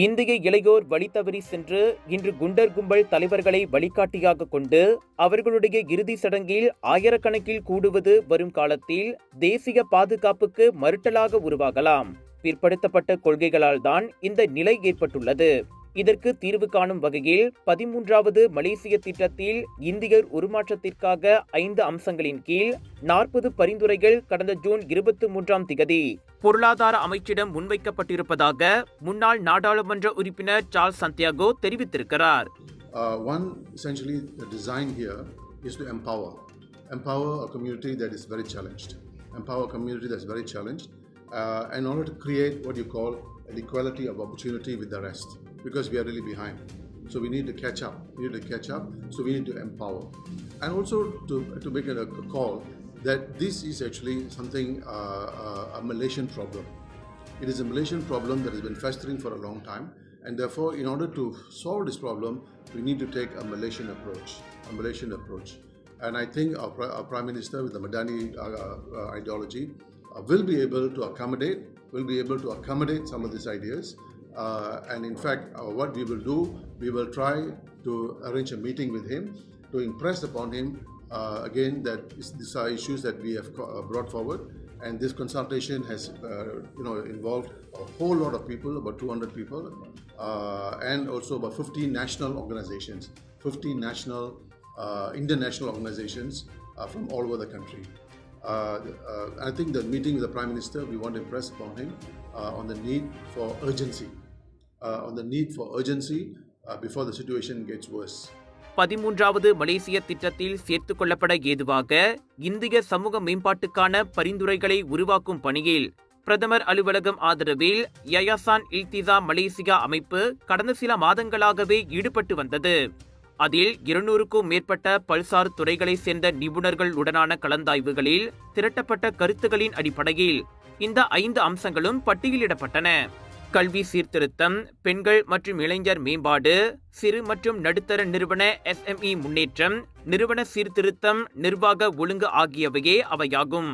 இந்திய இளையோர் வழி சென்று இன்று குண்டர் கும்பல் தலைவர்களை வழிகாட்டியாக கொண்டு அவர்களுடைய இறுதி சடங்கில் ஆயிரக்கணக்கில் கூடுவது வரும் காலத்தில் தேசிய பாதுகாப்புக்கு மறுட்டலாக உருவாகலாம். பிற்படுத்தப்பட்ட கொள்கைகளால் தான் இந்த நிலை ஏற்பட்டுள்ளது. இதற்கு தீர்வு காணும் வகையில் பதிமூன்றாவது மலேசிய திட்டத்தில் இந்தியர் உருமாற்றத்திற்காக ஐந்து அம்சங்களின் கீழ் நாற்பது பரிந்துரைகள் கடந்த ஜூன் இருபத்தி மூன்றாம் திகதி பொருளாதார அமைச்சிடம் முன்வைக்கப்பட்டிருப்பதாக முன்னாள் நாடாளுமன்ற உறுப்பினர் சார்ல்ஸ் சந்தியாகோ தெரிவித்திருக்கிறார் Uh, one, essentially, the design here is to empower. Empower a community that is very challenged. Empower a community that's very challenged uh, in order to create what you call an equality of opportunity with the rest. Because we are really behind. So we need to catch up. We need to catch up. So we need to empower. And also to, to make a, call that this is actually something, uh, uh, a Malaysian problem. It is a Malaysian problem that has been festering for a long time, and therefore, in order to solve this problem, we need to take a Malaysian approach. A Malaysian approach, and I think our, our Prime Minister, with the Madani uh, uh, ideology, uh, will be able to accommodate. Will be able to accommodate some of these ideas, uh, and in fact, uh, what we will do, we will try to arrange a meeting with him to impress upon him uh, again that these are issues that we have uh, brought forward. And this consultation has uh, you know involved a whole lot of people about 200 people uh, and also about 15 national organizations 15 national international organizations from all over the country. Uh, uh, i think the meeting with the prime minister we want to impress upon him uh, on the need for urgency Uh, on the need for urgency uh, before the situation gets worse. பதிமூன்றாவது மலேசிய திட்டத்தில் சேர்த்துக் கொள்ளப்பட ஏதுவாக இந்திய சமூக மேம்பாட்டுக்கான பரிந்துரைகளை உருவாக்கும் பணியில் பிரதமர் அலுவலகம் ஆதரவில் யயாசான் இல்திசா மலேசியா அமைப்பு கடந்த சில மாதங்களாகவே ஈடுபட்டு வந்தது. அதில் இருநூறுக்கும் மேற்பட்ட பல்சார் துறைகளைச் சேர்ந்த நிபுணர்கள் உடனான கலந்தாய்வுகளில் திரட்டப்பட்ட கருத்துகளின் அடிப்படையில் இந்த ஐந்து அம்சங்களும் பட்டியலிடப்பட்டன. கல்வி சீர்திருத்தம் பெண்கள் மற்றும் இளைஞர் மேம்பாடு சிறு மற்றும் நடுத்தர நிறுவன எஸ்எம்இ முன்னேற்றம் நிறுவன சீர்திருத்தம் நிர்வாக ஒழுங்கு ஆகியவையே அவையாகும்.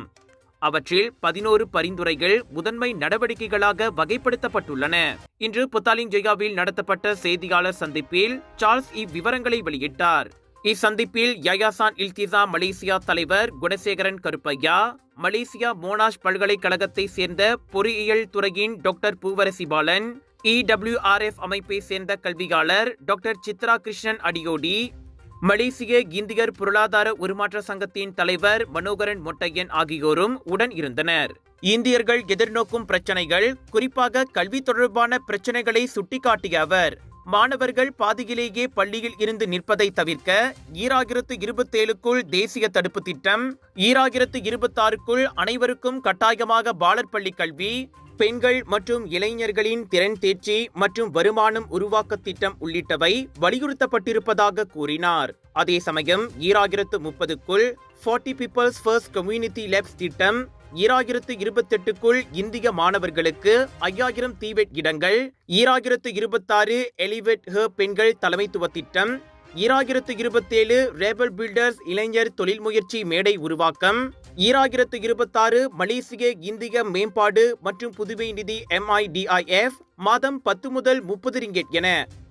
அவற்றில் பதினோரு பரிந்துரைகள் முதன்மை நடவடிக்கைகளாக வகைப்படுத்தப்பட்டுள்ளன. இன்று புத்தாலிங் ஜெயாவில் நடத்தப்பட்ட செய்தியாளர் சந்திப்பில் சார்ல்ஸ் இவ்விவரங்களை வெளியிட்டார். இச்சந்திப்பில் யயாசான் இல்திசா மலேசியா தலைவர் குணசேகரன் கருப்பையா மலேசியா மோனாஷ் பல்கலைக்கழகத்தை சேர்ந்த பொறியியல் துறையின் டாக்டர் பூவரசி பாலன் இடபிள்யூஆர்எஃப் அமைப்பை சேர்ந்த கல்வியாளர் டாக்டர் சித்ரா கிருஷ்ணன் அடியோடி மலேசிய இந்தியர் பொருளாதார உருமாற்ற சங்கத்தின் தலைவர் மனோகரன் மொட்டையன் ஆகியோரும் உடன் இருந்தனர். இந்தியர்கள் எதிர்நோக்கும் பிரச்சனைகள் குறிப்பாக கல்வி தொடர்பான பிரச்சனைகளை சுட்டிக்காட்டிய அவர் மாணவர்கள் பாதியிலேயே பள்ளியில் இருந்து நிற்பதை தவிர்க்க ஈராயிரத்து இருபத்தேழுக்குள் தேசிய தடுப்பு திட்டம் ஈராயிரத்து இருபத்தாறுக்குள் அனைவருக்கும் கட்டாயமாக பாலர் பள்ளி கல்வி பெண்கள் மற்றும் இளைஞர்களின் திறன் தேர்ச்சி மற்றும் வருமானம் உருவாக்க திட்டம் உள்ளிட்டவை வலியுறுத்தப்பட்டிருப்பதாக கூறினார். அதே சமயம் ஈராயிரத்து முப்பதுக்குள் forty people's first community labs திட்டம் ஈராயிரத்து இருபத்தெட்டுக்குள் இந்திய மாணவர்களுக்கு ஐயாயிரம் தீவெட் இடங்கள் ஈராயிரத்து இருபத்தாறு எலிவெட் ஹ பெண்கள் தலைமைத்துவ திட்டம் ஈராயிரத்து இருபத்தேழு ரேபல் பில்டர்ஸ் இளைஞர் தொழில் முயற்சி மேடை உருவாக்கம் ஈராயிரத்து இருபத்தாறு மலேசிய இந்திய மேம்பாடு மற்றும் புதுவை நிதி எம்ஐடிஐஎஃப் மாதம் பத்து முதல் முப்பது ரிங்கெட் என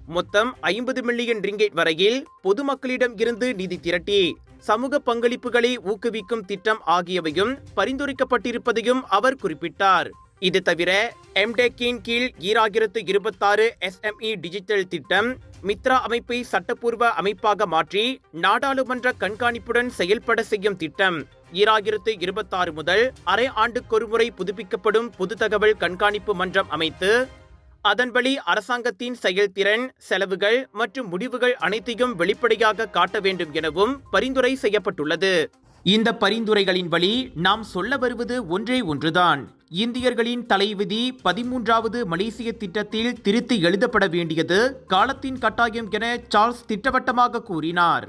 மொத்தம் ஐம்பது மில்லியன் ரிங்கெட் வரையில் பொதுமக்களிடம் இருந்து நிதி திரட்டி சமூக பங்களிப்புகளை ஊக்குவிக்கும் திட்டம் ஆகியவையும் பரிந்துரைக்கப்பட்டிருப்பதையும் அவர் குறிப்பிட்டார். இது தவிர எம்டெக்கின் கீழ் ஈராயிரத்து இருபத்தாறு எஸ்எம்இ டிஜிட்டல் திட்டம் மித்ரா அமைப்பை சட்டப்பூர்வ அமைப்பாக மாற்றி நாடாளுமன்ற கண்காணிப்புடன் செயல்பட செய்யும் திட்டம். ஈராயிரத்து இருபத்தாறு முதல் அரை ஆண்டுக்கொருமுறை புதுப்பிக்கப்படும் பொது தகவல் கண்காணிப்பு மன்றம் அமைத்து அதன்படி அரசாங்கத்தின் செயல்திறன் செலவுகள் மற்றும் முடிவுகள் அனைத்தையும் வெளிப்படையாக காட்ட வேண்டும் எனவும் பரிந்துரை செய்யப்பட்டுள்ளது. இந்த பரிந்துரைகளின் வழி நாம் சொல்ல வருவது ஒன்றே ஒன்றுதான். இந்தியர்களின் தலைவிதி பதிமூன்றாவது மலேசிய திட்டத்தில் திருத்தி எழுதப்பட வேண்டியது காலத்தின் கட்டாயம் என சார்ல்ஸ் திட்டவட்டமாக கூறினார்.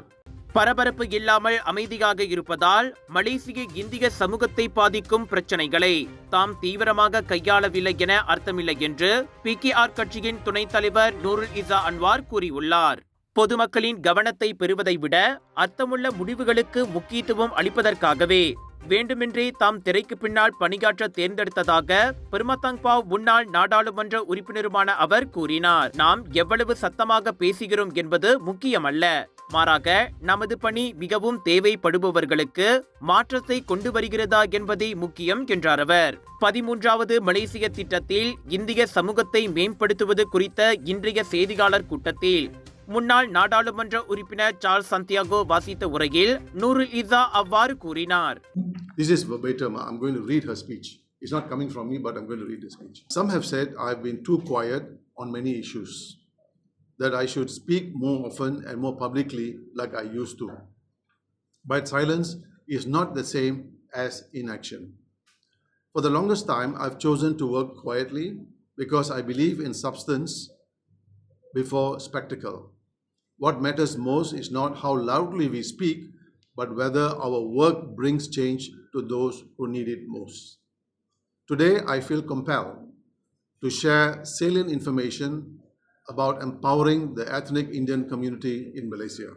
பரபரப்பு இல்லாமல் அமைதியாக இருப்பதால் மலேசிய இந்திய சமூகத்தை பாதிக்கும் பிரச்சனைகளை தாம் தீவிரமாக கையாளவில்லை என அர்த்தமில்லை என்று பி கட்சியின் துணைத் தலைவர் நூருல் இசா அன்வார் கூறியுள்ளார். பொதுமக்களின் கவனத்தை பெறுவதை விட அர்த்தமுள்ள முடிவுகளுக்கு முக்கியத்துவம் அளிப்பதற்காகவே வேண்டுமென்றே தாம் திரைக்கு பின்னால் பணியாற்ற தேர்ந்தெடுத்ததாக பெருமத்தங்பாவ் முன்னாள் நாடாளுமன்ற உறுப்பினருமான அவர் கூறினார். நாம் எவ்வளவு சத்தமாக பேசுகிறோம் என்பது முக்கியமல்ல. மாறாக நமது பணி மிகவும் தேவைப்படுபவர்களுக்கு மாற்றத்தை கொண்டு வருகிறதா என்பதே முக்கியம் என்றார் அவர் பதிமூன்றாவது மலேசிய திட்டத்தில் இந்திய சமூகத்தை மேம்படுத்துவது குறித்த இன்றைய செய்தியாளர் கூட்டத்தில் முன்னாள் நாடாளுமன்ற உறுப்பினர் சார்ஸ் சந்தியாகோ வாசித்த உரையில் நூருல் இசா அவ்வாறு கூறினார் This is verbatim. I'm going to read her speech. It's not coming from me, but I'm going to read the speech. Some have said I've been too quiet on many issues, that I should speak more often and more publicly like I used to. But silence is not the same as inaction. For the longest time, I've chosen to work quietly because I believe in substance before spectacle. What matters most is not how loudly we speak, but whether our work brings change to those who need it most. Today, I feel compelled to share salient information about empowering the ethnic Indian community in Malaysia.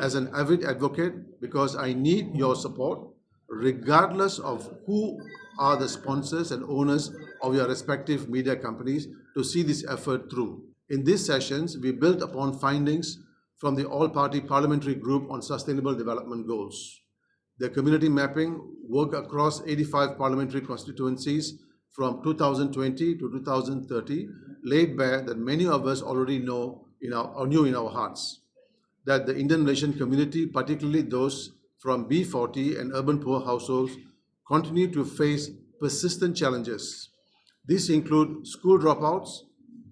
As an avid advocate, because I need your support, regardless of who are the sponsors and owners of your respective media companies, to see this effort through. In these sessions, we built upon findings from the All Party Parliamentary Group on Sustainable Development Goals. The community mapping work across 85 parliamentary constituencies from 2020 to 2030 laid bare that many of us already know in our, or knew in our hearts that the Indian Malaysian community, particularly those from B40 and urban poor households, continue to face persistent challenges. These include school dropouts,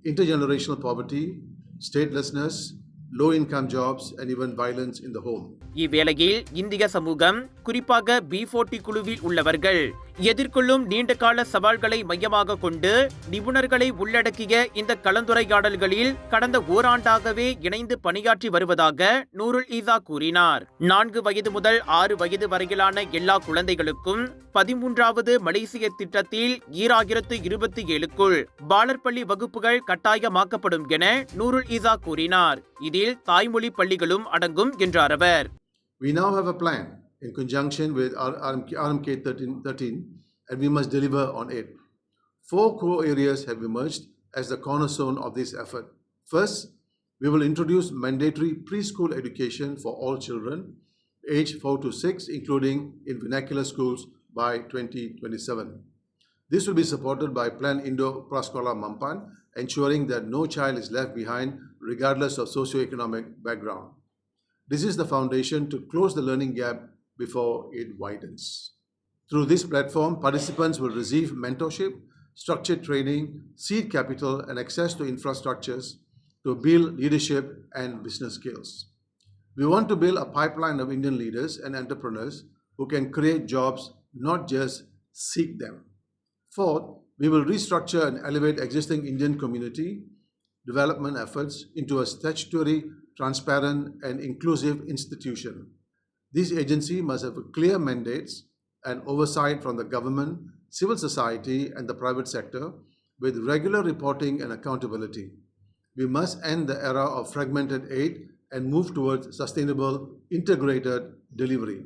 intergenerational poverty, statelessness, low income jobs, and even violence in the home. இவ்வேளையில் இந்திய சமூகம் குறிப்பாக B forty குழுவில் உள்ளவர்கள் எதிர்கொள்ளும் நீண்டகால சவால்களை மையமாக கொண்டு நிபுணர்களை உள்ளடக்கிய இந்த கலந்துரையாடல்களில் கடந்த ஓராண்டாகவே இணைந்து பணியாற்றி வருவதாக நூருல் ஈசா கூறினார். நான்கு வயது முதல் ஆறு வயது வரையிலான எல்லா குழந்தைகளுக்கும் பதிமூன்றாவது மலேசிய திட்டத்தில் ஈராயிரத்து இருபத்தி ஏழுக்குள் பாலர் பள்ளி வகுப்புகள் கட்டாயமாக்கப்படும் என நூருல் ஈசா கூறினார். இதில் தாய்மொழி பள்ளிகளும் அடங்கும் என்றார் அவர். We now have a plan. In conjunction with RMK, RMK 13, 13, and we must deliver on it. Four core areas have emerged as the cornerstone of this effort. First, we will introduce mandatory preschool education for all children aged 4 to 6, including in vernacular schools by 2027. This will be supported by Plan Indo Praskola Mampan, ensuring that no child is left behind regardless of socioeconomic background. This is the foundation to close the learning gap before it widens. Through this platform, participants will receive mentorship, structured training, seed capital, and access to infrastructures to build leadership and business skills. We want to build a pipeline of Indian leaders and entrepreneurs who can create jobs, not just seek them. Fourth, we will restructure and elevate existing Indian community development efforts into a statutory, transparent, and inclusive institution. This agency must have clear mandates and oversight from the government, civil society, and the private sector with regular reporting and accountability. We must end the era of fragmented aid and move towards sustainable, integrated delivery.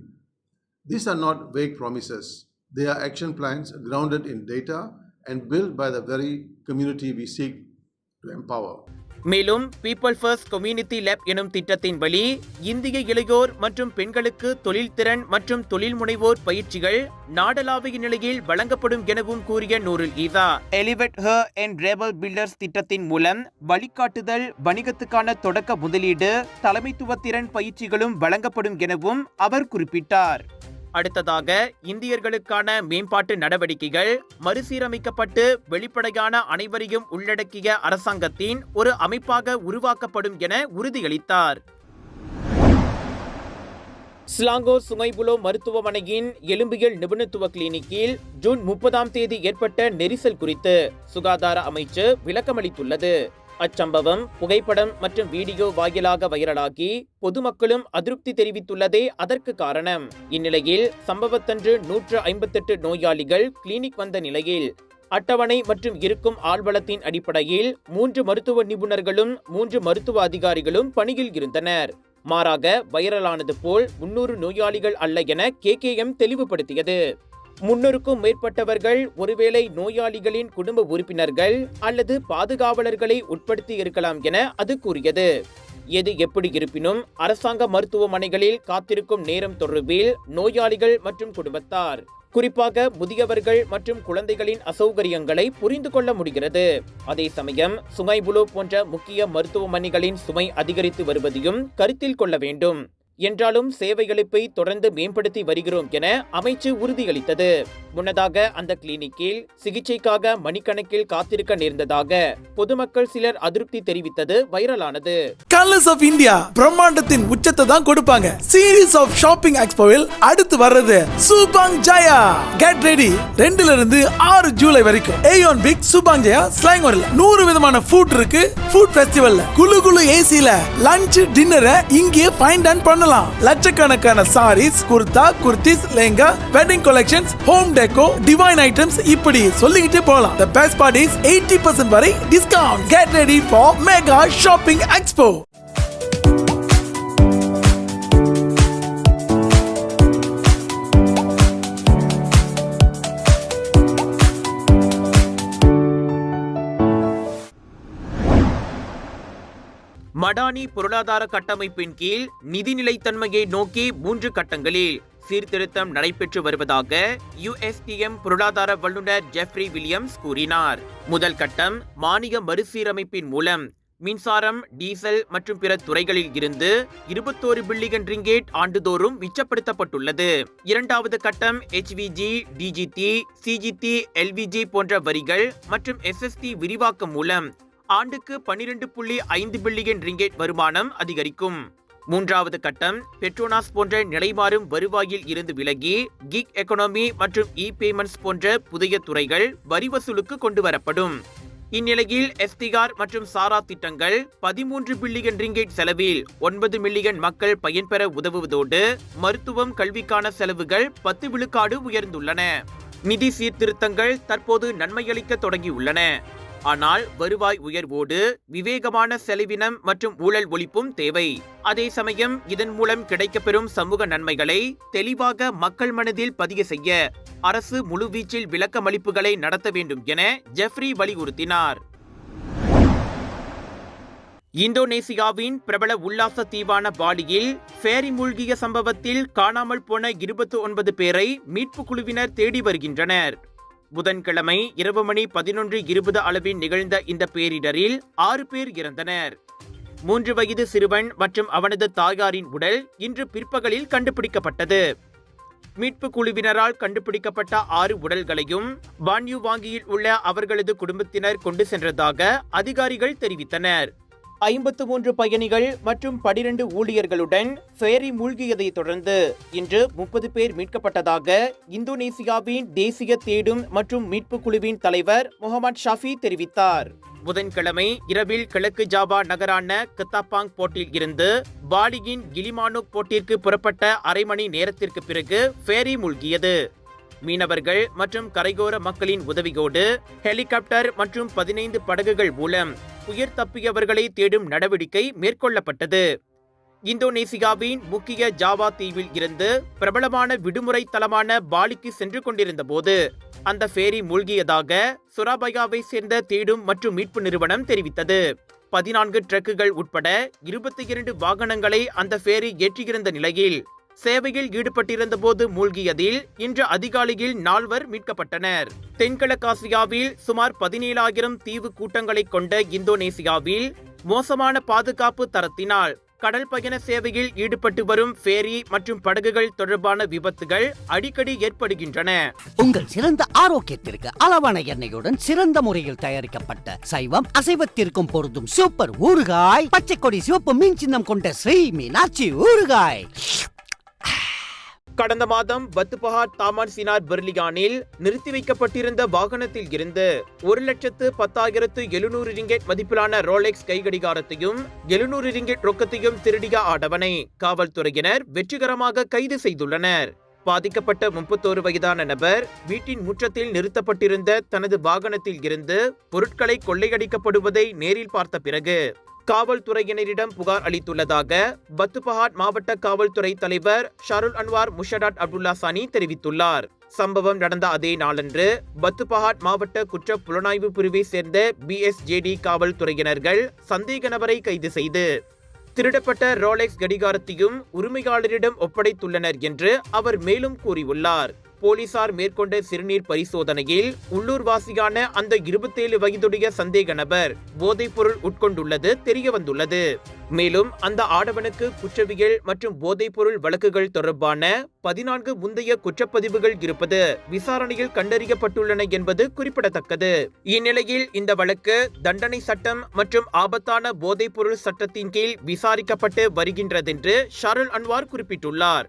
These are not vague promises. They are action plans grounded in data and built by the very community we seek to empower. மேலும் people first community lab எனும் திட்டத்தின் வழி இந்திய இளையோர் மற்றும் பெண்களுக்கு தொழில்திறன் மற்றும் தொழில் முனைவோர் பயிற்சிகள் நாடளாவிய நிலையில் வழங்கப்படும் எனவும் கூறிய Nurul Isa. Elevate her and rebel builders திட்டத்தின் மூலம் வழிகாட்டுதல் வணிகத்துக்கான தொடக்க முதலீடு தலைமைத்துவத்திறன் பயிற்சிகளும் வழங்கப்படும் எனவும் அவர் குறிப்பிட்டார். அடுத்ததாக இந்தியர்களுக்கான மேம்பாட்டு நடவடிக்கைகள் மறுசீரமைக்கப்பட்டு வெளிப்படையான அனைவரையும் உள்ளடக்கிய அரசாங்கத்தின் ஒரு அமைப்பாக உருவாக்கப்படும் என உறுதியளித்தார். சிலாங்கோ சுங்கைபுலோ மருத்துவமனையின் எலும்பியல் நிபுணத்துவ கிளினிக்கில் ஜூன் முப்பதாம் தேதி ஏற்பட்ட நெரிசல் குறித்து சுகாதார அமைச்சு விளக்கமளித்துள்ளது. அச்சம்பவம் புகைப்படம் மற்றும் வீடியோ வாயிலாக வைரலாகி பொதுமக்களும் அதிருப்தி தெரிவித்துள்ளதே அதற்கு காரணம். இந்நிலையில் சம்பவத்தன்று நூற்று ஐம்பத்தெட்டு நோயாளிகள் கிளினிக் வந்த நிலையில் அட்டவணை மற்றும் இருக்கும் ஆழ்வளத்தின் அடிப்படையில் மூன்று மருத்துவ நிபுணர்களும் மூன்று மருத்துவ அதிகாரிகளும் பணியில் இருந்தனர். மாறாக வைரலானது போல் முன்னூறு நோயாளிகள் அல்ல என கேகேஎம் தெளிவுபடுத்தியது. முன்னூறுக்கும் மேற்பட்டவர்கள் ஒருவேளை நோயாளிகளின் குடும்ப உறுப்பினர்கள் அல்லது பாதுகாவலர்களை உட்படுத்தி இருக்கலாம் என அது கூறியது. எது எப்படி இருப்பினும் அரசாங்க மருத்துவமனைகளில் காத்திருக்கும் நேரம் தொடர்பில் நோயாளிகள் மற்றும் குடும்பத்தார் குறிப்பாக முதியவர்கள் மற்றும் குழந்தைகளின் அசௌகரியங்களை புரிந்து கொள்ள முடிகிறது. அதே சமயம் சுமை புலோ போன்ற முக்கிய மருத்துவமனைகளின் சுமை அதிகரித்து வருவதையும் கருத்தில் கொள்ள வேண்டும். என்றாலும் சேவையளிப்பை தொடர்ந்து மேம்படுத்தி வருகிறோம் என அமைச்சு உறுதியளித்தது. முன்னதாக அந்த கிளினிக்கில் சிகிச்சைக்காக மணிக்கணக்கில் காத்திருக்க நேர்ந்ததாக பொதுமக்கள் சிலர் அதிருப்தி தெரிவித்தது வைரலானது. கலர்ஸ் ஆஃப் இந்தியா பிரம்மாண்டத்தின் உச்சத்தை தான் கொடுப்பாங்க. சீரீஸ் ஆஃப் ஷாப்பிங் எக்ஸ்போவில் அடுத்து வர்றது சூபாங் ஜாயா கெட் ரெடி ரெண்டுல இருந்து ஆறு ஜூலை வரைக்கும். ஏயோன் பிக் சூபாங் ஜாயா ஸ்லாங்கோரில் நூறு விதமான ஃபுட் இருக்கு. ஃபுட் ஃபெஸ்டிவல்ல குளு குழு ஏசில லஞ்ச் டின்னரை இங்கேயே ஃபைண்ட் அண்ட் பண்ணலாம். லட்சக்கணக்கான saris kurta kurtis lehenga wedding collections home deco divine items இப்படி சொல்லிக்கிட்டு போகலாம். The best part is eighty percent வரை discount get ready for mega shopping expo Madani பொருளாதார கட்டமைப்பின் கீழ் நிதி நிலைத்தன்மையை நோக்கி மூன்று கட்டங்களில் சீர்திருத்தம் நடைபெற்று வருவதாக யுஎஸ்டிஎம் பொருளாதார வல்லுநர் ஜெஃப்ரி வில்லியம்ஸ் கூறினார். முதல் கட்டம் மானிய மறுசீரமைப்பின் மூலம் மின்சாரம் டீசல் மற்றும் பிற துறைகளில் இருந்து இருபத்தோரு பில்லியன் ரிங்கேட் ஆண்டுதோறும் மிச்சப்படுத்தப்பட்டுள்ளது. இரண்டாவது கட்டம் எச்விஜி டிஜிடி சிஜிடி எல்விஜி போன்ற வரிகள் மற்றும் எஸ்எஸ்டி விரிவாக்கம் மூலம் ஆண்டுக்கு பன்னிரண்டு புள்ளி ஐந்து பில்லியன் ரிங்கேட் வருமானம் அதிகரிக்கும். மூன்றாவது கட்டம் பெட்ரோனாஸ் போன்ற நிலைமாறும் வருவாயில் இருந்து விலகி கிக் எக்கனாமி மற்றும் இ பேமெண்ட்ஸ் போன்ற புதிய துறைகள் வரி வசூலுக்கு கொண்டு வரப்படும். இந்நிலையில் எஸ்டிஆர் மற்றும் சாரா திட்டங்கள் பதிமூன்று பில்லியன் ரிங்கேட் செலவில் ஒன்பது மில்லியன் மக்கள் பயன்பெற உதவுவதோடு மருத்துவம் கல்விக்கான செலவுகள் பத்து விழுக்காடு உயர்ந்துள்ளன. நிதி சீர்திருத்தங்கள் தற்போது நன்மையளிக்க தொடங்கியுள்ளன. ஆனால் வருவாய் உயர்வோடு விவேகமான செலவினம் மற்றும் ஊழல் ஒழிப்பும் தேவை. அதே சமயம் இதன் மூலம் கிடைக்கப்பெறும் சமூக நன்மைகளை தெளிவாக மக்கள் மனதில் பதிய செய்ய அரசு முழுவீச்சில் விளக்கமளிப்புகளை நடத்த வேண்டும் என ஜெஃப்ரி வலியுறுத்தினார். இந்தோனேசியாவின் பிரபல உல்லாச தீவான பாலியில் ஃபேரி மூழ்கிய சம்பவத்தில் காணாமல் போன இருபத்தி ஒன்பது பேரை மீட்பு குழுவினர் தேடி வருகின்றனர். புதன்கிழமை இரவு மணி பதினொன்று இருபது அளவில் நிகழ்ந்த இந்த பேரிடரில் ஆறு பேர் இறந்தனர். மூன்று வயது சிறுவன் மற்றும் அவனது தாயாரின் உடல் இன்று பிற்பகலில் கண்டுபிடிக்கப்பட்டது. மீட்பு குழுவினரால் கண்டுபிடிக்கப்பட்ட ஆறு உடல்களையும் பான்யூ வாங்கியில் உள்ள அவர்களது குடும்பத்தினர் கொண்டு சென்றதாக அதிகாரிகள் தெரிவித்தனர். ஐம்பத்து மூன்று பயணிகள் மற்றும் பனிரெண்டு ஊழியர்களுடன் ஃபேரி மூழ்கியதை தொடர்ந்து இன்று முப்பது பேர் மீட்கப்பட்டதாக இந்தோனேசியாவின் தேசிய தேடும் மற்றும் மீட்பு குழுவின் தலைவர் முகமது ஷாஃபி தெரிவித்தார். புதன்கிழமை இரவில் கிழக்கு ஜாவா நகரான கத்தாப்பாங் போர்ட்டில் இருந்து பாலியின் கிலிமானுக் போர்ட்டிற்கு புறப்பட்ட அரை மணி நேரத்திற்கு பிறகு ஃபேரி மூழ்கியது. மீனவர்கள் மற்றும் கரையோர மக்களின் உதவியோடு ஹெலிகாப்டர் மற்றும் பதினைந்து படகுகள் மூலம் உயிர் தப்பியவர்களை தேடும் நடவடிக்கை மேற்கொள்ளப்பட்டது. இந்தோனேசியாவின் முக்கிய ஜாவா தீவில் இருந்து பிரபலமான விடுமுறை தலமான பாலிக்கு சென்று கொண்டிருந்த போது அந்த ஃபேரி மூழ்கியதாக சுராபயாவை சேர்ந்த தேடும் மற்றும் மீட்பு நிறுவனம் தெரிவித்தது. பதினான்கு ட்ரக்குகள் உட்பட இருபத்தி இரண்டு வாகனங்களை அந்த ஃபேரி ஏற்றியிருந்த நிலையில் சேவையில் ஈடுபட்டிருந்த போது மூழ்கியதில் இன்று அதிகாலையில் நால்வர் மீட்கப்பட்டனர். தென்கிழக்காசியாவில் சுமார் பதினேழாயிரம் தீவு கூட்டங்களை கொண்ட இந்தோனேசியாவில் மோசமான பாதுகாப்பு தரத்தினால் கடல் பயண சேவையில் ஈடுபட்டு வரும் ஃபேரி மற்றும் படகுகள் தொடர்பான விபத்துகள் அடிக்கடி ஏற்படுகின்றன. உங்கள் சிறந்த ஆரோக்கியத்திற்கு அளவான எண்ணெயுடன் சிறந்த முறையில் தயாரிக்கப்பட்ட சைவம் அசைவத்திற்கும் பொருந்தும் சூப்பர் ஊறுகாய் பச்சை கொடி சிவப்பு மீன் சின்னம் கொண்ட ஸ்ரீ மீனாட்சி ஊறுகாய். கடந்த மாதம் பத்துபஹா தாமான் சினார் பெர்லியானில் நிறுத்தி வைக்கப்பட்டிருந்த வாகனத்தில் இருந்து ஒரு லட்சத்து பத்தாயிரத்து எழுநூறு ரிங்கெட் மதிப்பிலான ரோலெக்ஸ் கைகடிகாரத்தையும் எழுநூறு ரிங்கெட் ரொக்கத்தையும் திருடிய ஆடவனை காவல்துறையினர் வெற்றிகரமாக கைது செய்துள்ளனர். பாதிக்கப்பட்ட முப்பத்தோரு வயதான நபர் வீட்டின் முற்றத்தில் நிறுத்தப்பட்டிருந்த தனது வாகனத்தில் இருந்து பொருட்களை கொள்ளையடிக்கப்படுவதை நேரில் பார்த்த பிறகு காவல்துறையினரிடம் புகார் அளித்துள்ளதாக பத்துபஹாட் மாவட்ட காவல்துறை தலைவர் ஷருல் அன்வார் முஷடாட் அப்துல்லா சானி தெரிவித்துள்ளார். சம்பவம் நடந்த அதே நாளன்று பத்துபஹாட் மாவட்ட குற்ற புலனாய்வு பிரிவை சேர்ந்த பிஎஸ்ஜேடி காவல்துறையினர்கள் சந்தேக நபரை கைது செய்து திருடப்பட்ட ரோலெக்ஸ் கடிகாரத்தையும் உரிமையாளரிடம் ஒப்படைத்துள்ளனர் என்று அவர் மேலும் கூறியுள்ளார். போலீசார் மேற்கொண்ட சிறுநீர் பரிசோதனையில் உள்ளூர்வாசியான அந்த இருபத்தேழு வயதுடைய சந்தேக நபர் போதைப்பொருள் உட்கொண்டுள்ளது தெரியவந்துள்ளது மேலும் அந்த ஆடவனுக்கு குற்றவியல் மற்றும் போதைப்பொருள் வழக்குகள் தொடர்பான பதினான்கு முந்தைய குற்றப்பதிவுகள் இருப்பது விசாரணையில் கண்டறியப்பட்டுள்ளன என்பது குறிப்பிடத்தக்கது. இந்நிலையில் இந்த வழக்கு தண்டனை சட்டம் மற்றும் ஆபத்தான போதைப்பொருள் சட்டத்தின் கீழ் விசாரிக்கப்பட்டு வருகின்றதென்று ஷாருல் அன்வார் குறிப்பிட்டுள்ளார்.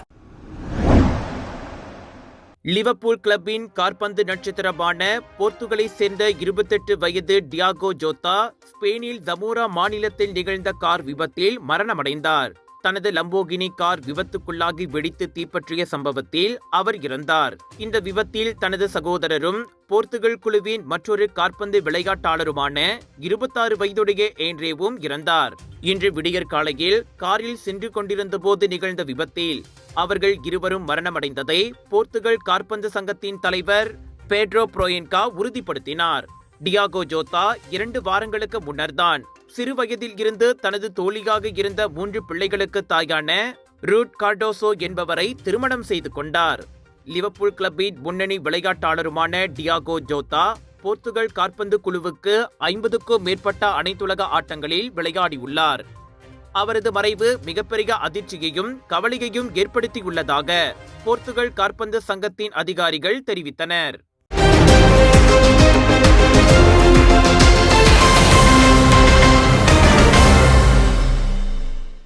லிவர்பூல் கிளப்பின் கார்பந்து நட்சத்திரமான போர்த்துகலை சேர்ந்த இருபத்தெட்டு வயது டியாகோ ஜோத்தா ஸ்பெயினில் தமோரா மாநிலத்தில் நிகழ்ந்த கார் விபத்தில் மரணமடைந்தார். தனது லம்போகினி கார் விபத்துக்குள்ளாகி வெடித்து தீப்பற்றிய சம்பவத்தில் அவர் இறந்தார். இந்த விபத்தில் தனது சகோதரரும் போர்த்துகல் குழுவின் மற்றொரு காற்பந்து விளையாட்டாளருமான இருபத்தாறு வயதுடைய ஏன்ரேவும் இறந்தார். இன்று விடியற் காலையில் காரில் சென்று கொண்டிருந்த போது நிகழ்ந்த விபத்தில் அவர்கள் இருவரும் மரணமடைந்ததை போர்த்துகல் காற்பந்து சங்கத்தின் தலைவர் பேட்ரோ புரோயன்கா உறுதிப்படுத்தினார். டியாகோ ஜோதா இரண்டு வாரங்களுக்கு முன்னர்தான் சிறு வயதில் இருந்து தனது தோழியாக இருந்த மூன்று பிள்ளைகளுக்கு தாயான ரூட் கார்டோசோ என்பவரை திருமணம் செய்து கொண்டார். லிவர்பூல் கிளப்பின் முன்னணி விளையாட்டாளருமான டியாகோ ஜோதா போர்த்துகல் காற்பந்து குழுவுக்கு ஐம்பதுக்கும் மேற்பட்ட அனைத்துலக ஆட்டங்களில் விளையாடியுள்ளார் அவரது மறைவு மிகப்பெரிய அதிர்ச்சியையும் கவலையையும் ஏற்படுத்தியுள்ளதாக போர்த்துகல் காற்பந்து சங்கத்தின் அதிகாரிகள் தெரிவித்தனர்.